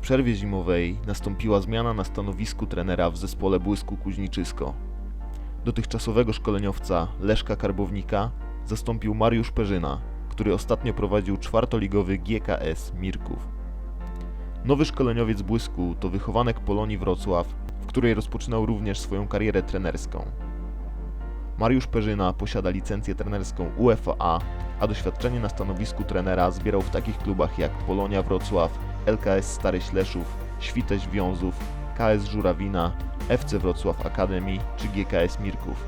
W przerwie zimowej nastąpiła zmiana na stanowisku trenera w zespole Błysku Kuźniczysko. Dotychczasowego szkoleniowca Leszka Karbownika zastąpił Mariusz Perzyna, który ostatnio prowadził czwartoligowy GKS Mirków. Nowy szkoleniowiec Błysku to wychowanek Polonii Wrocław, w której rozpoczynał również swoją karierę trenerską. Mariusz Perzyna posiada licencję trenerską UEFA, a doświadczenie na stanowisku trenera zbierał w takich klubach jak Polonia Wrocław, LKS Stary Śleszów, Świteś Wiązów, KS Żurawina, FC Wrocław Academy czy GKS Mirków.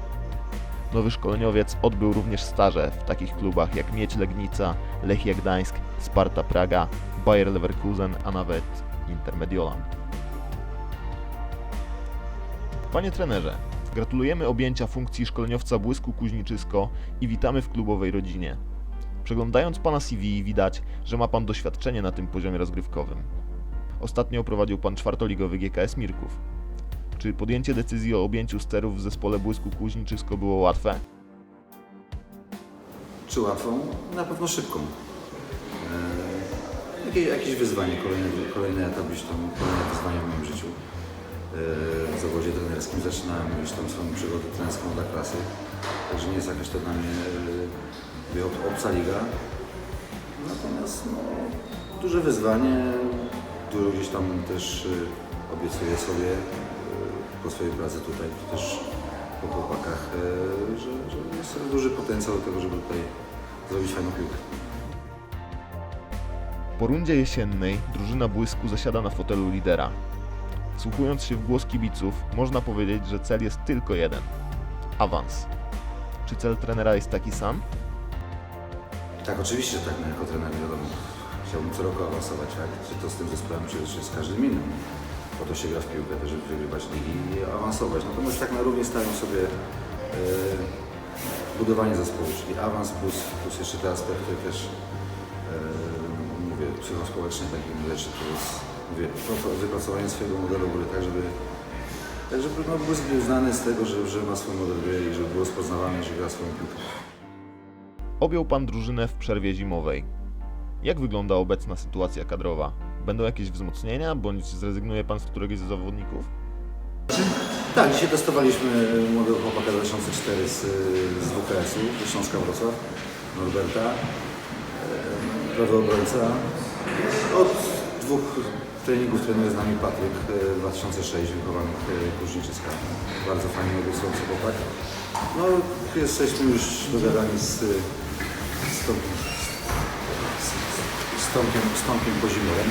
Nowy szkoleniowiec odbył również staże w takich klubach jak Miedź Legnica, Lechia Gdańsk, Sparta Praga, Bayer Leverkusen, a nawet Inter Mediolan. Panie trenerze, gratulujemy objęcia funkcji szkoleniowca Błysku Kuźniczysko i witamy w klubowej rodzinie. Przeglądając Pana CV widać, że ma Pan doświadczenie na tym poziomie rozgrywkowym. Ostatnio prowadził Pan czwartoligowy GKS Mirków. Czy podjęcie decyzji o objęciu sterów w zespole Błysku Kuźniczysko było łatwe? Czy łatwą? Na pewno szybką. Eee, jakie, jakieś wyzwanie, kolejny, kolejny etap gdzieś tam, kolejne wyzwanie w moim życiu. Eee, w zawodzie trenerskim zaczynałem już tam swoją przygodę trenerską dla klasy. Także nie jest jakaś to dla mnie ob- obca liga. Natomiast no, duże wyzwanie, dużo gdzieś tam też e, obiecuję sobie e, po swojej pracy tutaj, też po chłopakach, e, że, że jest duży potencjał do tego, żeby tutaj zrobić fajną piłkę. Po rundzie jesiennej drużyna Błysku zasiada na fotelu lidera. Wsłuchując się w głos kibiców, można powiedzieć, że cel jest tylko jeden awans. Czy cel trenera jest taki sam? Tak, oczywiście, tak, no, jako trener wiadomo, chciałbym co roku awansować, tak? czy to z tym zespołem, czy, z każdym innym. Po to się gra w piłkę, żeby wygrywać ligi i awansować. Natomiast tak na równi stają sobie e, budowanie zespołu, czyli awans plus, plus jeszcze te aspekty też, e, mówię, psychospołeczne, takie rzeczy, jest, mówię, wypracowanie swojego modelu gry, tak żeby tak żeby no, był znany z tego, że, że ma swój model gry i żeby był rozpoznawany, że gra swoją piłkę. Objął pan drużynę w przerwie zimowej. Jak wygląda obecna sytuacja kadrowa? Będą jakieś wzmocnienia, bądź zrezygnuje pan z któregoś z zawodników? Tak, dzisiaj testowaliśmy młodego chłopaka 2004 z, z WKS-u, ze Śląska Wrocław, Norberta, e, prawy obrońca. Od dwóch treningów trenuje z nami Patryk, e, 2006, wychowanek e, Kuźniczyska. Bardzo fajnie obiecujący chłopak. No, jesteśmy już dogadani z, Tomkiem, z Tomkiem Pozimorem.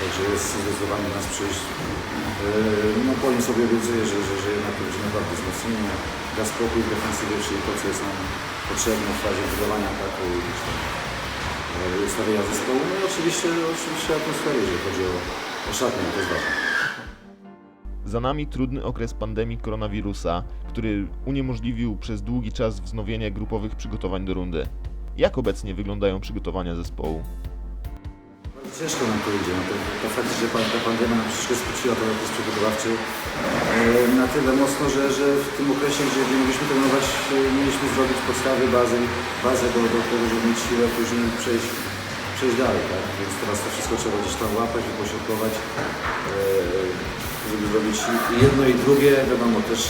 Także jest zdecydowany nas przyjść. Yy, No po sobie obiecuję, że, że, że jednak będzie naprawdę wzmocnienie, da spokój w defensywie, czyli to, co jest nam potrzebne w fazie budowania ataku i yy, ustawienia zespołu. No i oczywiście, oczywiście atmosfery, jeżeli chodzi o, o szatnię, to jest ważne. Za nami trudny okres pandemii koronawirusa, który uniemożliwił przez długi czas wznowienie grupowych przygotowań do rundy. Jak obecnie wyglądają przygotowania zespołu? Bardzo ciężko nam to idzie. No to, to fakt, że pan- ta pandemia nam troszeczkę skróciła ten okres przygotowawczy e, na tyle mocno, że, że w tym okresie, gdzie nie mogliśmy trenować, e, mieliśmy zrobić podstawy, bazę, bazę do, do tego, żeby mieć siłę później przejść, przejść dalej. Tak? Więc teraz to wszystko trzeba gdzieś tam łapać, wypośrodkować, e, żeby zrobić jedno i drugie. Wiadomo, też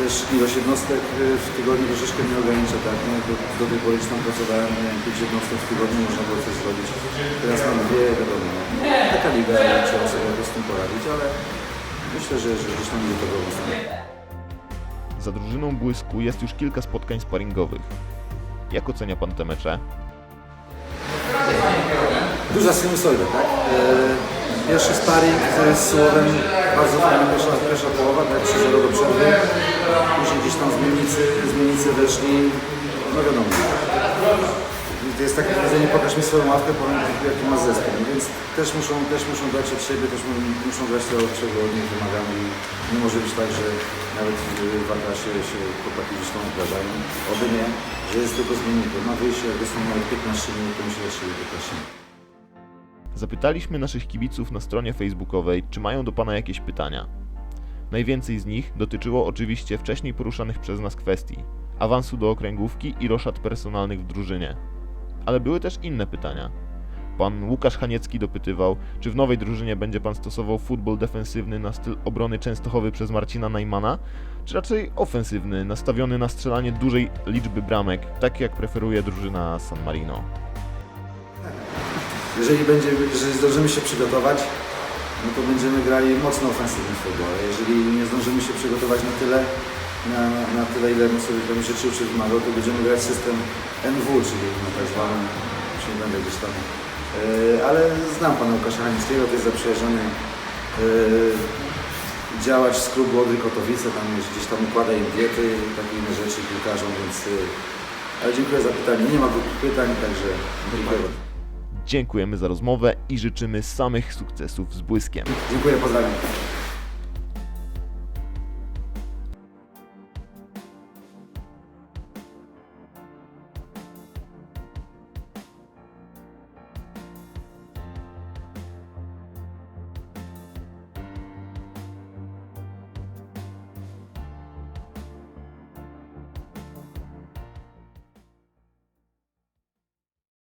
też ilość jednostek y, w tygodniu troszeczkę mnie ogranicza, tak? No, do, do tej pory tam pracowałem, miałem 5 jednostek w tygodniu, można było coś zrobić. Teraz mam dwie, wiadomo, no, taka liga, trzeba sobie jakoś z tym poradzić, ale myślę, że, że gdzieś tam dobrą stronę. Za drużyną Błysku jest już kilka spotkań sparingowych. Jak ocenia pan te mecze? Duża sinusoida, tak? E, Pierwszy sparring z Słowem, bardzo fajna pierwsza, pierwsza połowa, tak, 3-0 do przerwy. Później gdzieś tam zmiennicy, zmiennicy weszli, no wiadomo. To jest takie powiedzenie, pokaż mi swoją ławkę, powiem jaki masz zespół. Więc też muszą, też muszą dać od siebie, też mu- muszą dać to, czego od nich wymagamy. Nie może być tak, że nawet w Wardasie się chłopaki gdzieś tam. Oby nie, że jest tylko zmiennik. Ma wyjście, jak jest nawet 15 minut, to musi siebie 15 minut. Zapytaliśmy naszych kibiców na stronie facebookowej, czy mają do pana jakieś pytania. Najwięcej z nich dotyczyło oczywiście wcześniej poruszanych przez nas kwestii awansu do okręgówki i roszad personalnych w drużynie. Ale były też inne pytania. Pan Łukasz Haniecki dopytywał, czy w nowej drużynie będzie pan stosował futbol defensywny na styl obrony Częstochowy przez Marcina Najmana, czy raczej ofensywny, nastawiony na strzelanie dużej liczby bramek, tak jak preferuje drużyna San Marino. Jeżeli, będzie, jeżeli zdążymy się przygotować, no to będziemy grali mocno ofensywny futbol. Jeżeli nie zdążymy się przygotować na tyle, na, na, tyle ile sobie tam życzył czy wymagał, to będziemy grać system NW, czyli na tak zwanym, już nie będę gdzieś tam. Yy, ale znam pana Łukasza Hanickiego, to jest zaprzyjaźniony yy, działacz z klubu Odry Kotowice, tam już gdzieś tam układa im diety i takie inne rzeczy piłkarzom, więc yy, ale dziękuję za pytanie. Nie ma pytań, także dziękuję bardzo. Dziękujemy za rozmowę i życzymy samych sukcesów z błyskiem. Dziękuję, pozdrawiam.